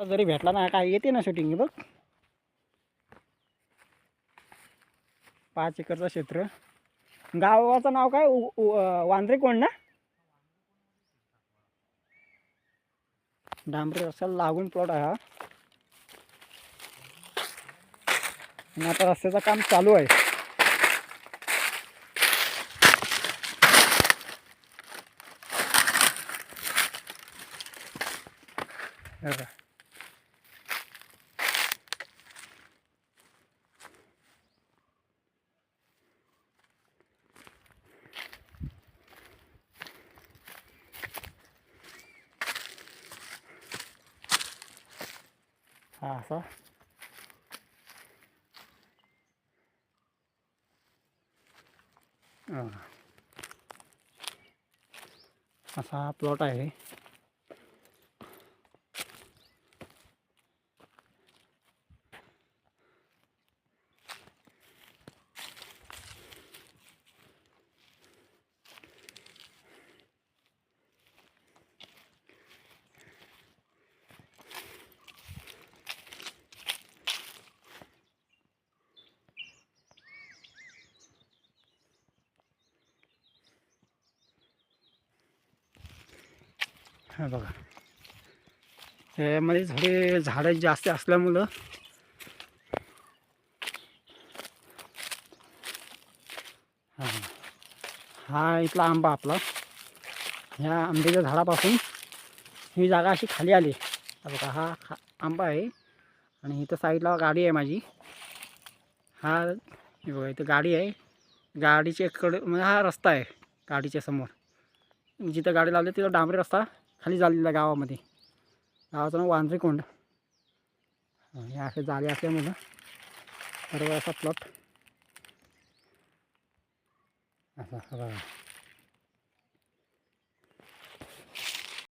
जरी भेटला ना काय येते ना शूटिंग बघ. पाच एकरचं क्षेत्र. गावाचं नाव काय? उ- वांद्रे कोण ना? डांबरी रस्त्याला लागून प्लॉट आहे हा. आणि आता रस्त्याचं काम चालू आहे. हे बघा. हा असा हा. असा हा प्लॉट आहे हा बघा. त्यामध्ये थोडे झाडं जास्त असल्यामुळं हा. हा इथला आंबा आपला. ह्या आंब्याच्या झाडापासून ही जागा अशी खाली आली. बघा हा खा आंबा आहे. आणि इथं साईडला गाडी आहे माझी. हा बघा इथं गाडी आहे. गाडीच्या कडे म्हणजे हा रस्ता आहे गाडीच्या समोर. जिथं गाडी लावली तिथं डांबरी रस्ता. खाली झालेला गावामध्ये. गावाचं नाव वांद्रेकोंड हे असे जाळे असल्यामुळं सर्व असा प्लॉट असा बघा.